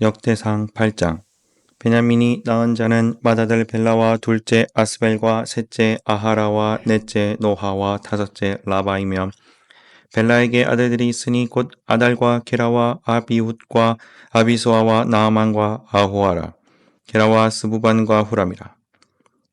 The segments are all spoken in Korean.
역대상 8장. 베냐민이 낳은 자는 맏아들 벨라와 둘째 아스벨과 셋째 아하라와 넷째 노하와 다섯째 라바이며 벨라에게 아들들이 있으니 곧 아달과 게라와 아비훗과 아비소아와 나아만과 아호아라. 게라와 스부반과 후람이라.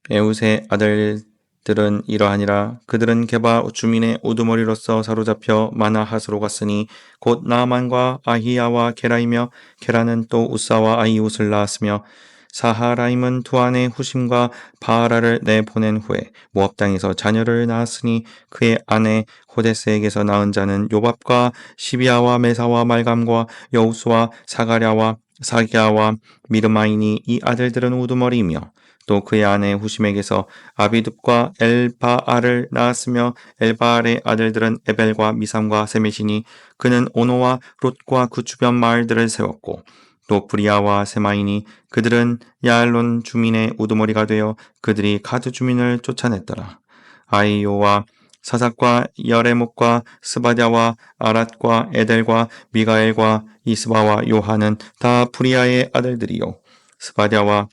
에웃의 아들 들은 이러하니라. 그들은 게바 주민의 우두머리로서 사로잡혀 마나하스로 갔으니 곧 나아만과 아히야와 게라이며 게라는 또 우사와 아이웃을 낳았으며 사하라임은 두안의 후심과 바하라를 내보낸 후에 모압 땅에서 자녀를 낳았으니 그의 아내 호데스에게서 낳은 자는 요밥과 시비아와 메사와 말감과 여우수와 사가랴와 사기야와 미르마이니 이 아들들은 우두머리이며 또 그의 아내 후심에게서 아비둡과 엘바알을 낳았으며 엘바알의 아들들은 에벨과 미삼과 세메시니 그는 오노와 롯과 그 주변 마을들을 세웠고 또 브리아와 세마이니 그들은 야알론 주민의 우두머리가 되어 그들이 가드 주민을 쫓아냈더라. 아이요와 사삭과 여레목과 스바디아와 아랏과 에델과 미가엘과 이스바와 요하는 다 브리아의 아들들이요. 스바디아와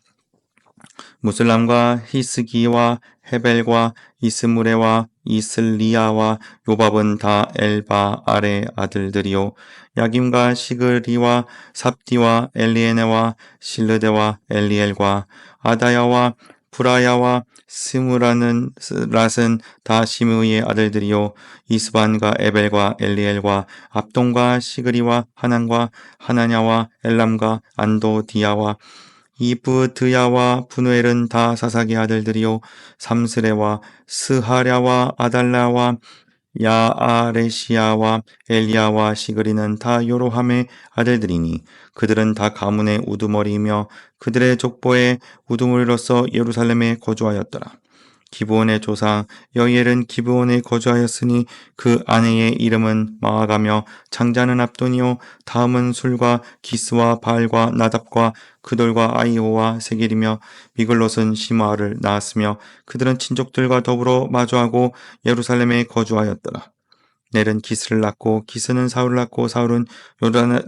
무슬람과 히스기와 헤벨과 이스무레와 이슬리아와 요밥은 다 엘바 아래 아들들이요 야김과 시그리와 삽디와 엘리에네와 실르데와 엘리엘과 아다야와 브라야와 스무라는 랏은 다 시므의 아들들이요. 이스반과 에벨과 엘리엘과 압동과 시그리와 하난과 하나냐와 엘람과 안도디야와 이브드야와 분웰은 다 사사기 아들들이요. 삼스레와 스하랴와 아달라와 야아레시아와 엘리야와 시그리는 다 요로함의 아들들이니 그들은 다 가문의 우두머리이며 그들의 족보의 우두머리로서 예루살렘에 거주하였더라. 기브온의 조상 여이엘은 기브온에 거주하였으니 그 아내의 이름은 마아가며 장자는 압돈이요 다음은 술과 기스와 바알과 나답과 그돌과 아이오와 세겔이며 미글롯은 시마를 낳았으며 그들은 친족들과 더불어 마주하고 예루살렘에 거주하였더라. 넬은 기스를 낳고 기스는 사울을 낳고 사울은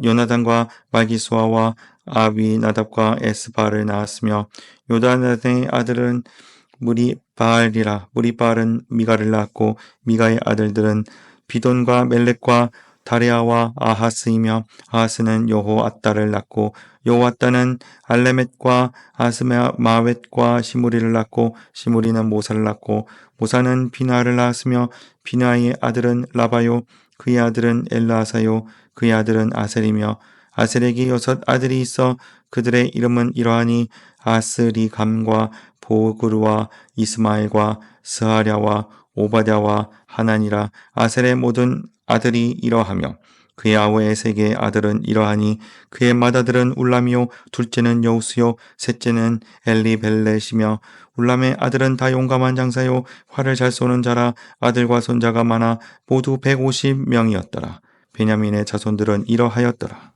요나단과 말기수아와 아비 나답과 에스바를 낳았으며 요나단의 아들은 무리바알이라 무리바알은 미가를 낳았고 미가의 아들들은 비돈과 멜렉과 다레아와 아하스이며 아하스는 여호아따를 낳고 여호아따는 알레멧과 아스마웻과 시무리를 낳고 시무리는 모사를 낳고 모사는 비나를 낳았으며 비나의 아들은 라바요 그의 아들은 엘라사요 그의 아들은 아셀이며 아셀에게 여섯 아들이 있어 그들의 이름은 이러하니 아스리감과 보그루와 이스마엘과 스하랴와 오바댜와 하나니라. 아셀의 모든 아들이 이러하며 그의 아우의 세계 아들은 이러하니 그의 맏아들은 울람이요 둘째는 여우스요 셋째는 엘리벨렛이며 울람의 아들은 다 용감한 장사요 활을 잘 쏘는 자라. 아들과 손자가 많아 모두 150명이었더라. 베냐민의 자손들은 이러하였더라